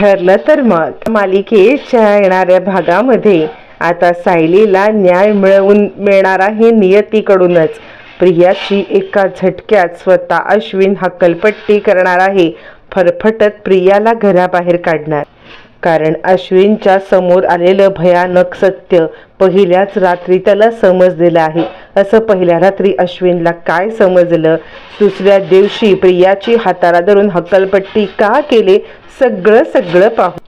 ठरलं तर मग. मालिकेच्या येणाऱ्या भागामध्ये आता सायलीला न्याय मिळवून मिळणार आहे नियतीकडूनच. प्रियाची एका झटक्यात स्वतः अश्विन हक्कलपट्टी करणार आहे. फरफटत प्रियाला घराबाहेर काढणार. कारण अश्विनच्या समोर आलेलं भयानक सत्य पहिल्याच रात्री त्याला समजलेलं आहे. असं पहिल्या रात्री अश्विनला काय समजलं? दुसऱ्या दिवशी प्रियाची हाताला धरून हक्कलपट्टी का केले? सगळं सगळं पाहू.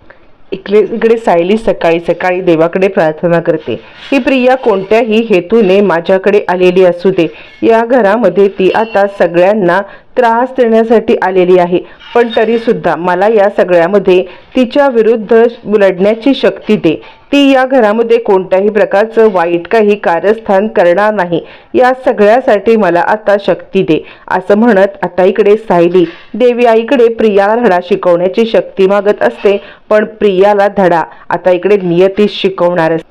इकडे इकडे सायली सकाळी सकाळी देवाकडे प्रार्थना करते. ही प्रिया कोणत्याही हेतूने माझ्याकडे आलेली असू दे. या घरामध्ये ती आता सगळ्यांना त्रास देण्यासाठी आलेली आहे. पण तरी सुद्धा मला या सगळ्यामध्ये तिच्या विरुद्ध लढण्याची शक्ती दे. ती या घरामध्ये कोणत्याही प्रकारचं वाईट काही कारस्थान करणार नाही. या सगळ्यासाठी मला आता शक्ती दे असं म्हणत आता इकडे सायली. देवी आईकडे प्रियाला धडा शिकवण्याची शक्ती मागत असते पण प्रियाला धडा. आता इकडे नियतीच शिकवणार असते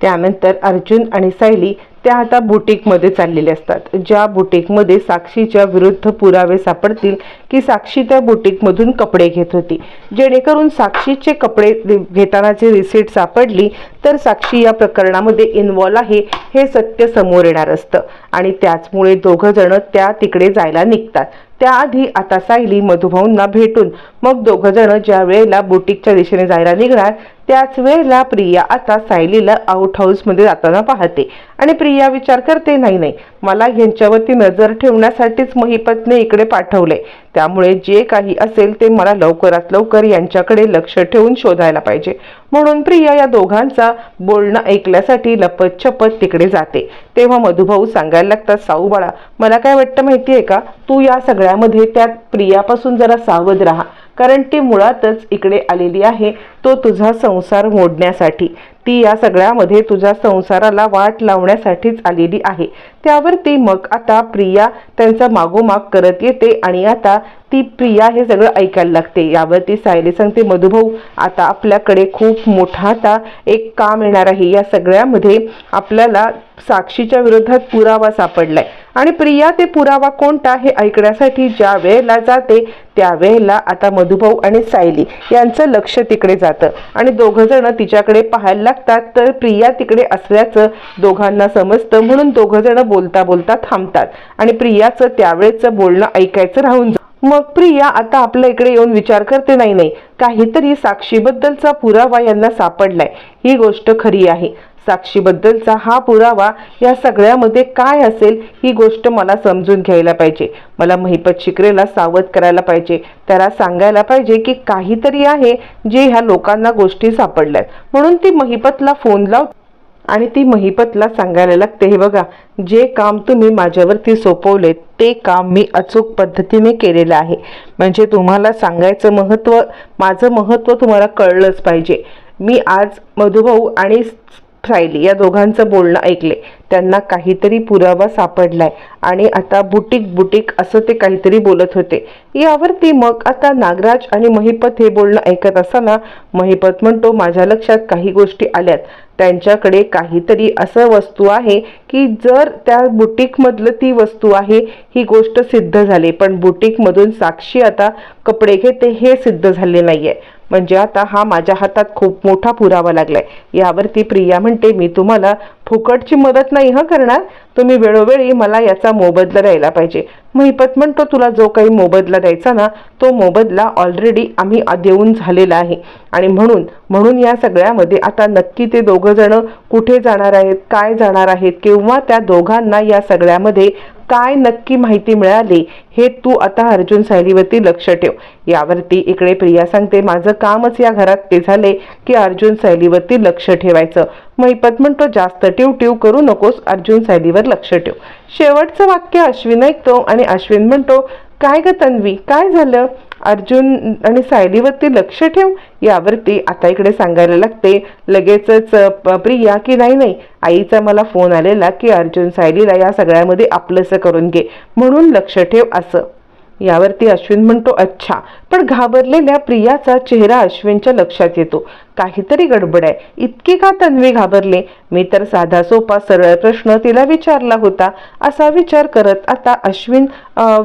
त्यानंतर अर्जुन आणि सायली त्या आता बुटीकमध्ये चाललेले असतात. ज्या बुटीकमध्ये साक्षीच्या विरुद्ध पुरावे सापडतील की साक्षी त्या बुटीकमधून कपडे घेत होती. जेणेकरून साक्षीचे कपडे घेतानाची रिसीट सापडली तर साक्षी या प्रकरणामध्ये इन्वॉल्व आहे हे सत्य समोर येणार असतं. आणि त्याचमुळे दोघं जण त्या तिकडे जायला निघतात. त्याआधी आता सायली मधुभाऊंना भेटून मग दोघं जण ज्या वेळेला बुटीकच्या दिशेने जायला निघणार त्याच वेळेला प्रिया आता सायलीला आउट हाऊसमध्ये जाताना पाहते. आणि प्रिया विचार करते नाही नाही मला यांच्यावरती नजर ठेवण्यासाठीच महिपतने इकडे पाठवले. त्यामुळे जे काही असेल ते मला लवकरात लवकर यांच्याकडे लक्ष ठेवून शोधायला पाहिजे. म्हणून प्रिया या दोघांचा बोलणं ऐकल्यासाठी लपत छपत तिकडे जाते. तेव्हा मधुभाऊ सांगायला लागतात साऊ बाळा मला काय वाटतं माहिती आहे का? तू या सगळ्यामध्ये त्यात प्रियापासून जरा सावध राहा. कारण ती मुळातच इकडे आलेली आहे. तो तुझा संसार मोडण्यासाठी. ती या सगळ्यामध्ये तुझ्या संसाराला वाट लावण्यासाठीच आलेली आहे. त्यावर ती मग आता प्रिया त्यांचा मागोमाग करत येते आणि आता ती प्रिया हे सगळं ऐकायला लागते. यावरती सायली सांगते मधुभाऊ आता आपल्याकडे खूप मोठा आता एक काम येणार आहे. या सगळ्यामध्ये आपल्याला साक्षीच्या विरोधात पुरावा सापडलाय. आणि प्रिया ते पुरावा कोणता हे ऐकण्यासाठी ज्या वेळेला जाते त्यावेळेला आता मधुभाऊ आणि सायली यांचं लक्ष तिकडे जातं. आणि दोघं जण तिच्याकडे पाहायला लागतात तर प्रिया तिकडे असल्याचं दोघांना समजतं. म्हणून दोघं जण बोलता बोलता थांबतात. आणि प्रियाचं त्यावेळेचं बोलणं ऐकायचं राहून जातं. मग प्रिया आता आपल्या इकडे येऊन विचार करते नाही नाही काहीतरी साक्षीबद्दलचा पुरावा यांना सापडलाय. ही गोष्ट खरी आहे. साक्षीबद्दलचा हा पुरावा या सगळ्यामध्ये काय असेल ही गोष्ट मला समजून घ्यायला पाहिजे. मला महिपत शिकरेला सावध करायला पाहिजे. त्याला सांगायला पाहिजे की काहीतरी आहे जे ह्या लोकांना गोष्टी सापडल्यात. म्हणून ती महिपतला फोन लाव आणि ती महिपतला सांगायला लागते हे बघा जे काम तुम्ही माझ्यावरती सोपवले ते काम मी अचूक पद्धतीने केलेलं आहे. म्हणजे तुम्हाला सांगायचं महत्त्व माझं महत्त्व तुम्हाला कळलंच पाहिजे. मी आज मधुभाऊ आणि सायली या दोघांचं बोलणं ऐकले. त्यांना काहीतरी पुरावा सापडलाय. आणि आता बुटीक बुटीक असं ते काहीतरी बोलत होते. यावरती मग आता नागराज आणि महिपत हे बोलणं ऐकत असताना महिपत म्हणतो माझ्या लक्षात काही गोष्टी आल्यात. त्यांच्याकडे काहीतरी असं वस्तू आहे की जर त्या बुटीकमधलं ती वस्तू आहे ही गोष्ट सिद्ध झाली. पण बुटीकमधून साक्षी आता कपडे घेते हे सिद्ध झाले नाहीये. म्हणजे आता हा माझ्या हातात खूप मोठा पुरावा लागलाय. यावरती प्रिया म्हणते मी तुम्हाला फुकटची मदत नाही हं करणार? तुम्ही वेळोवेळी मला याचा मोबदला द्यायला पाहिजे. महिपत म्हणतो तुला जो काही मोबदला द्यायचा ना तो मोबदला ऑलरेडी आम्ही देऊन झालेला आहे. आणि म्हणून म्हणून या सगळ्यामध्ये आता नक्की ते दोघं जण कुठे जाणार आहेत काय जाणार आहेत किंवा त्या दोघांना या सगळ्यामध्ये काय नक्की माहिती मिळाली हे तू आता अर्जुन सायलीवरती लक्ष ठेव. यावरती इकडे प्रिया सांगते माझं कामच या घरात ते झाले की अर्जुन सायलीवरती लक्ष ठेवायचं. महिपत म्हणतो जास्त टिव टिव करू नकोस अर्जुन सायलीवर लक्ष ठेव. शेवटचं वाक्य अश्विन ऐकतो आणि अश्विन म्हणतो काय ग तन्वी काय झालं? अर्जुन आणि सायलीवरती लक्ष ठेव यावरती आता इकडे सांगायला लागते. लगेचच प्रिया की नाही नाही आईचा मला फोन आलेला की अर्जुन सायलीला या सगळ्यामध्ये आपलंसं करून घे. म्हणून लक्ष ठेव असं. यावरती अश्विन म्हणतो अच्छा पण घाबरलेल्या प्रियाचा चेहरा अश्विनच्या लक्षात येतो. काहीतरी गडबड आहे. इतकी का तन्वी घाबरले? मी तर साधा सोपा सरळ प्रश्न तिला विचारला होता. असा विचार करत आता अश्विन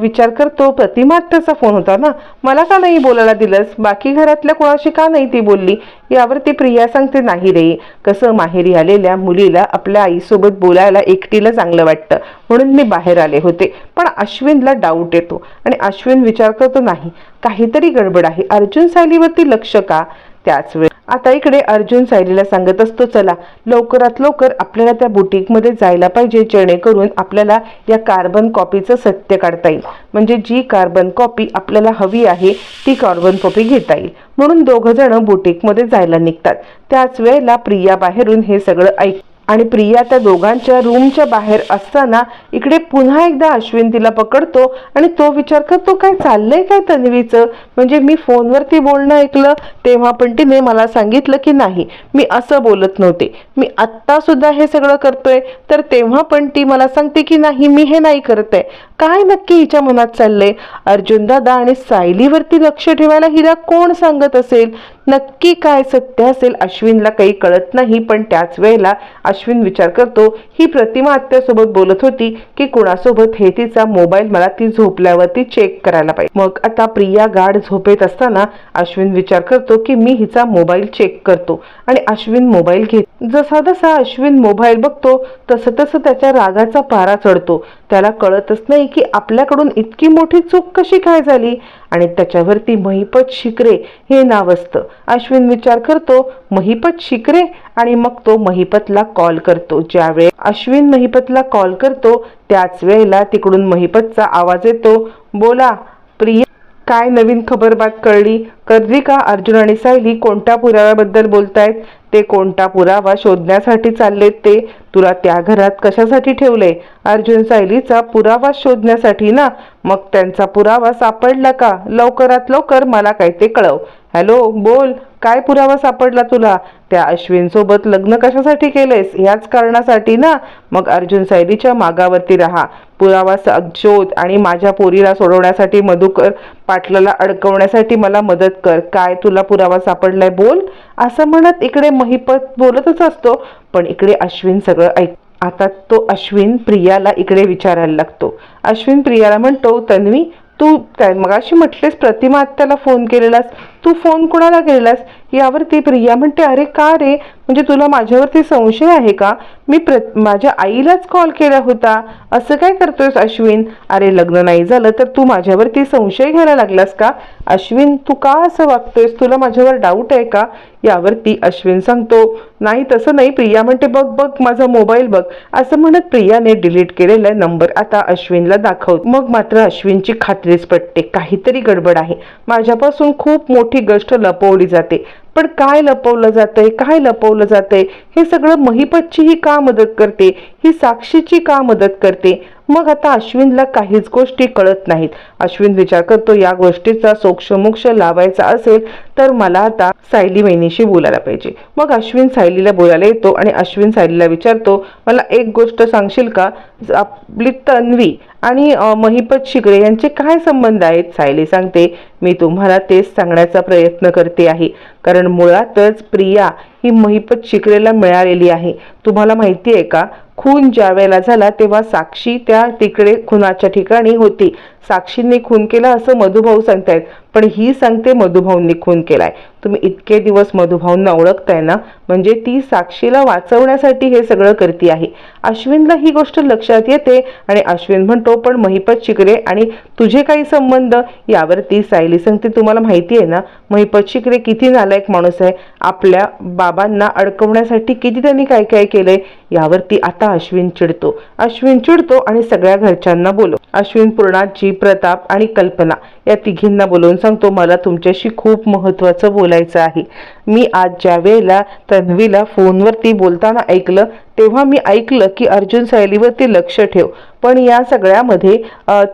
विचार करतो. प्रतिमात्याचा फोन होता ना? मला का नाही बोलायला दिलंस? बाकी घरातल्या कोणाशी का नाही ती बोलली? यावरती प्रिया सांगते नाही रे. कसं माहेरी आलेल्या मुलीला आपल्या आईसोबत बोलायला एकटीला चांगलं वाटतं. म्हणून मी बाहेर आले होते. पण अश्विनला डाऊट येतो. आणि अश्विन विचार करतो नाही. काहीतरी गडबड आहे. अर्जुन सायलीवरती लक्ष का? त्याच वेळ आता इकडे अर्जुन सायलीला सांगत असतो चला लवकरात लवकर आपल्याला त्या बुटीकमध्ये जायला पाहिजे जेणेकरून आपल्याला या कार्बन कॉपीचं सत्य काढता येईल. म्हणजे जी कार्बन कॉपी आपल्याला हवी आहे ती कार्बन कॉपी घेता येईल. म्हणून दोघं जण बुटीकमध्ये जायला निघतात. त्याच वेळेला प्रिया बाहेरून हे सगळं ऐक आणि प्रिया त्या दोघांच्या रूमच्या बाहेर असताना इकडे पुन्हा एकदा अश्विन तिला पकडतो आणि तो विचार करतो काय चाललंय काय तन्वीचं? म्हणजे मी फोनवरती बोलणं ऐकलं तेव्हा पण तिने मला सांगितलं की नाही मी असं बोलत नव्हते. मी आत्ता सुद्धा हे सगळं करतोय तर तेव्हा पण ती मला सांगते की नाही मी हे नाही करत आहे. काय नक्की हिच्या मनात चाललंय? अर्जुन दादा आणि सायलीवरती लक्ष ठेवायला हिला कोण सांगत असेल? नक्की काय सत्य असेल अश्विनला काही कळत नाही पण त्याच वेळेला अश्विन विचार करतो ही प्रतिमा आत्यासोबत बोलत होती की कुणासोबत हे तिचा मोबाईल मला ती झोपल्यावरती चेक करायला पाहिजे. मग आता प्रिया गाढ झोपेत असताना अश्विन विचार करतो की मी हिचा मोबाईल चेक करतो आणि अश्विन मोबाईल घेत जसा जसा अश्विन मोबाईल बघतो तसं तसं त्याच्या रागाचा पारा चढतो. त्याला कळतच नाही की आपल्याकडून इतकी मोठी चूक कशी काय झाली? आणि त्याच्यावरती महिपत शिकरे हे नाव असतं. अश्विन विचार करतो महिपत शिकरे? आणि मग तो महिपतला कॉल करतो. ज्यावेळी अश्विन महिपतला कॉल करतो त्याच वेळेला तिकडून महिपतचा आवाज येतो. बोला प्रिया काय नवीन खबर बात कळली? कळली का अर्जुन आणि सायली कोणत्या पुराव्याबद्दल बोलतायत? ते कोणता पुरावा शोधण्यासाठी चाललेत ते तुला त्या घरात कशासाठी ठेवलंय? अर्जुन सायलीचा पुरावा शोधण्यासाठी ना? मग त्यांचा पुरावा सापडला का? लवकरात लवकर मला काय ते कळव. हॅलो बोल काय पुरावा सापडला तुला? त्या अश्विनसोबत लग्न कशासाठी केलेस याच कारणासाठी ना? मग अर्जुन सैलीच्या मागावरती राहा. पुरावा शोध आणि माझ्या पोरीला सोडवण्यासाठी मधुकर पाटलाला अडकवण्यासाठी मला मदत कर. काय तुला पुरावा सापडलाय बोल? असं म्हणत इकडे महिपत बोलतच असतो पण इकडे अश्विन सगळं ऐक. आता तो अश्विन प्रियाला इकडे विचारायला लागतो. अश्विन प्रियाला म्हणतो तन्वी तू काय मगाशी म्हटलेस प्रतिमा आत्याला फोन केलेलास. तू फोन कोणाला केलास? यावरती प्रिया म्हणते अरे का रे? म्हणजे तुला माझ्यावरती संशय आहे का? मी प्र माझ्या आईलाच कॉल केला होता. असं काय करतोयस अश्विन? अरे लग्न नाही झालं तर तू माझ्यावरती संशय घ्यायला लागलास का? अश्विन तू का असं वागतोयस? तुला माझ्यावर डाऊट आहे का? यावरती अश्विन सांगतो नाही तसं नाही. प्रिया म्हणते बघ बघ माझा मोबाईल बघ. असं म्हणत प्रियाने डिलीट केलेला नंबर आता अश्विनला दाखव मग मात्र अश्विनची खात्रीच पटते काहीतरी गडबड आहे. माझ्यापासून खूप मोठी मोठी गोष्ट लपवली जाते. पण काय लपवलं जातंय? काय लपवलं जातंय? हे सगळं महिपतची ही का मदत करते? ही साक्षीची का मदत करते? मग आता अश्विनला काहीच गोष्टी कळत नाहीत. अश्विन विचार करतो या गोष्टीचा सोक्षमोक्ष लावायचा असेल तर मला आता सायली वहिनीशी बोलायला पाहिजे. मग अश्विन सायलीला बोलायला येतो आणि अश्विन सायलीला विचारतो मला एक गोष्ट सांगशील का? आपली तन्वी आणि महिपत शिगरे यांचे काय संबंध आहेत? सायली सांगते मी तुम्हाला तेच सांगण्याचा प्रयत्न करते आहे. कारण मुळातच प्रिया ही महिपत शिकरेला मिळालेली आहे. तुम्हाला माहिती आहे का? खून ज्या वेळेला झाला तेव्हा साक्षी त्या तिकडे खुनाच्या ठिकाणी होती. साक्षींनी खून केला असं मधुभाऊ सांगतायत. पण ही सांगते मधुभाऊंनी खून केलाय. तुम्ही इतके दिवस मधुभाऊंना ओळखताय ना? म्हणजे ती साक्षीला वाचवण्यासाठी हे सगळं करते आहे. अश्विनला ही गोष्ट लक्षात येते आणि अश्विन म्हणतो पण महिपत शिकरे आणि तुझे काही संबंध? यावरती सायली सांगते तुम्हाला माहिती आहे ना महिपत शिकरे किती नालायक माणूस आहे. आपल्या बाबांना अडकवण्यासाठी किती त्यांनी काय काय केलंय? यावरती आता अश्विन चिडतो. अश्विन चिडतो आणि सगळ्या घरच्यांना बोलो अश्विन पूर्णाची प्रताप आणि कल्पना या तिघींना बोलवून सांगतो मला तुमच्याशी खूप महत्त्वाचं बोलायचं आहे मी आज ज्या वेळेला तन्वीला फोनवरती बोलताना ऐकलं तेव्हा मी ऐकलं की अर्जुन सायलीवरती लक्ष ठेव. पण या सगळ्यामध्ये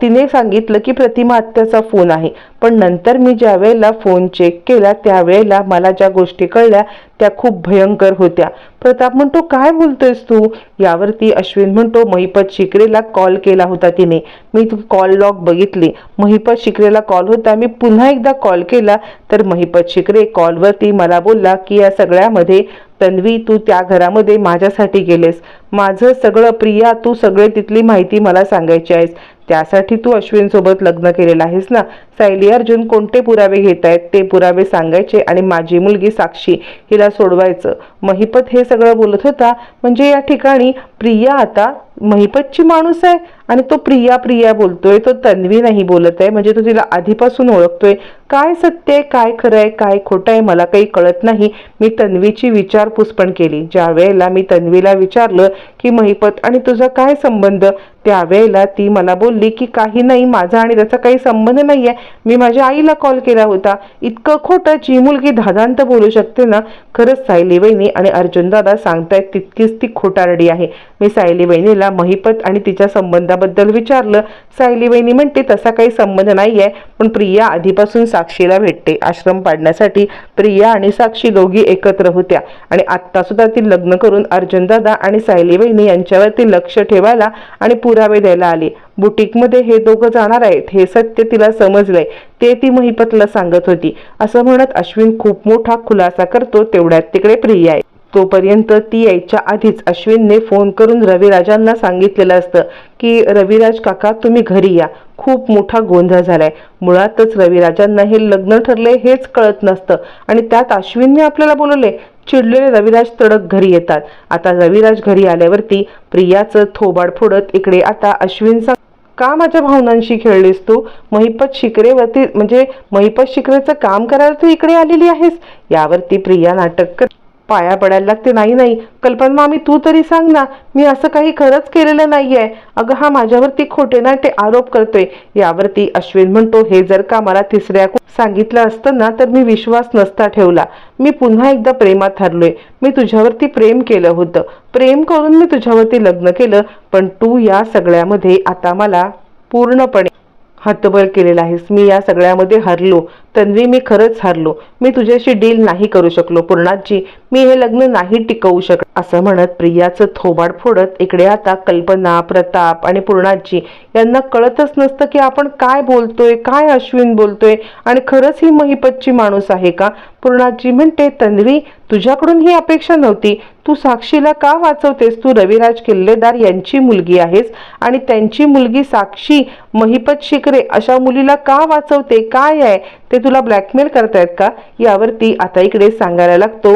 तिने सांगितलं की प्रतिमा आत्याचा फोन आहे. पण नंतर मी ज्या वेळेला फोन चेक केला त्यावेळेला मला ज्या गोष्टी कळल्या त्या खूप भयंकर होत्या. प्रताप म्हणतो काय बोलतोयस तू? यावरती अश्विन म्हणतो महिपत शिकरेला कॉल केला होता तिने. मी कॉल लॉग बघितली. महिपत शिकरेला कॉल होता. मी पुन्हा एकदा कॉल केला तर महिपत शिकरे कॉलवरती मला बोलला की या सगळ्यामध्ये तन्वी तू त्या घरामध्ये माझ्यासाठी गेलेस. माझं सगळं प्रिया तू सगळे तिथली माहिती मला सांगायची आहेस. त्यासाठी तू अश्विन सोबत लग्न केलेलं आहेस ना? सायली अर्जुन कोणते पुरावे घेत आहेत ते पुरावे सांगायचे आणि माझी मुलगी साक्षी हिला सोडवायचं. महिपत हे सगळं बोलत होता. म्हणजे या ठिकाणी प्रिया आता महिपतची माणूस आहे आणि तो प्रिया प्रिया बोलतोय. तो तन्वी नाही बोलत आहे. म्हणजे तो तिला आधीपासून ओळखतोय. काय सत्य आहे? काय खरं आहे? काय खोटं आहे? मला काही कळत नाही. मी तन्वीची विचारपूस पण केली. ज्या वेळेला मी तन्वीला विचारलं की महिपत आणि तुझा काय संबंध? त्यावेळेला ती मला बोलली की काही नाही. माझा आणि त्याचा काही संबंध नाही आहे मी माझ्या आईला कॉल केला होता. इतकं खोटं जी मुलगी धादांत बोलू शकते ना खरंच सायली वहिनी आणि अर्जुन दादा सांगतायत तितकीच ती खोटारडी आहे. मी सायली वहिनीला महिपत आणि तिच्या संबंधाबद्दल विचारलं. सायली वहिनी म्हणते तसा काही संबंध नाही आहे पण प्रिया आधीपासून साक्षीला भेटते. आश्रम पाडण्यासाठी प्रिया आणि साक्षी दोघी एकत्र होत्या. आणि आत्ता सुद्धा ती लग्न करून अर्जुन दादा आणि सायली वहिनी यांच्यावरती लक्ष ठेवायला आणि पुरावे द्यायला आली. बुटीकमध्ये हे दोघं जाणार आहेत हे सत्य तिला समजलंय ते ती महिपतला सांगत होती. असं म्हणत अश्विन खूप मोठा खुलासा करतो तेवढ्यात तिकडे प्रिया आहे. तोपर्यंत ती यायच्या आधीच अश्विनने फोन करून रविराजांना सांगितलेलं असतं की रविराज काका तुम्ही घरी या. खूप मोठा गोंधळ झालाय. मुळातच रविराजांना हे लग्न ठरले हेच कळत नसतं. आणि त्यात अश्विनने आपल्याला बोलवले चिडलेले रविराज तडक घरी येतात. आता रविराज घरी आल्यावरती प्रियाचं थोबाड फोडत इकडे आता अश्विनचा का माझ्या भावनांशी खेळलीस तू? महिपत शिकरेवरती म्हणजे महिपत शिकरेचं काम करायला तू इकडे आलेली आहेस? यावरती प्रिया नाटक कर पाया पडायला लागते. नाही नाही. कल्पना मामी तू तरी सांग ना मी असं काही खरंच केलेलं नाहीये. अगं हा माझ्यावरती खोटे नाटे आरोप करतोय. यावरती अश्विन म्हणतो हे जर का मला तिसऱ्या सांगितलं असतं ना तर मी विश्वास नसता ठेवला. मी पुन्हा एकदा प्रेमात हरलोय. मी तुझ्यावरती प्रेम केलं होतं. प्रेम करून मी तुझ्यावरती लग्न केलं पण तू या सगळ्यामध्ये आता मला पूर्णपणे हतबल केलेला आहेस. मी या सगळ्यामध्ये हरलो. तन्वी मी खरंच हरलो. मी तुझ्याशी डील नाही करू शकलो पूर्णाजी. मी हे लग्न नाही टिकवू शक असं म्हणत प्रियाचं थोबाड फोडत इकडे आता कल्पना प्रताप आणि पूर्णाजी यांना कळतच नसतं की आपण काय बोलतोय काय अश्विन बोलतोय आणि खरंच ही महिपतची माणूस आहे का? पूर्णाजी म्हणते तन्वी तुझ्याकडून ही अपेक्षा नव्हती. तू साक्षीला का वाचवतेस? तू रविराज किल्लेदार यांची मुलगी आहेस आणि त्यांची मुलगी साक्षी महिपत शिकरे अशा मुलीला का वाचवते? काय आहे? ते तुला ब्लॅकमेल करतायत का? यावरती आता इकडे सांगायला लागतो.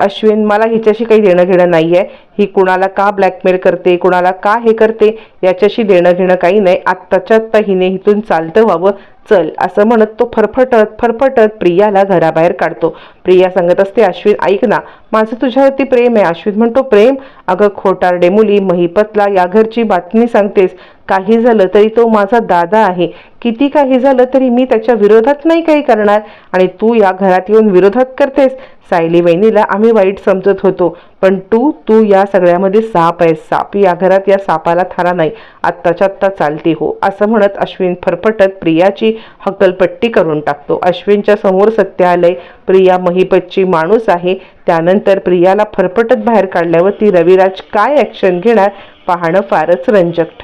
अश्विन मला हिच्याशी काही देणं घेणं नाही आहे ही कुणाला का ब्लॅकमेल करते? कुणाला का हे करते? याच्याशी देणं घेणं काही नाही. आत्ताच्या आत्ता हिने हिथून चालतं व्हावं. चल असं म्हणत तो फरफटत फरफटत प्रियाला घराबाहेर काढतो. प्रिया सांगत असते अश्विन ऐक ना. माझं तुझ्यावरती प्रेम आहे. अश्विन म्हणतो प्रेम? अगं खोटारडे मुली महिपतला या घरची बातमी सांगतेस. काही झालं तरी तो माझा दादा आहे. किती काही झालं तरी मी त्याच्या विरोधात नाही काही करणार. आणि तू या घरात येऊन विरोधात करतेस. सायली वहिनीला आम्ही वाईट समजत होतो. पण तू तू या सगळ्यामध्ये साप आहेस. साप या घरात या सापाला थारा नाही. आत्ताच्या आत्ता चालती हो असं म्हणत अश्विन फरफटत प्रियाची हकलपट्टी करून टाकतो. अश्विनच्या समोर सत्य आलंय प्रिया महिपतची माणूस आहे. त्यानंतर प्रियाला फरफटत बाहेर काढल्यावर ती रविराज काय ॲक्शन घेणार? पाहणं फारच रंजक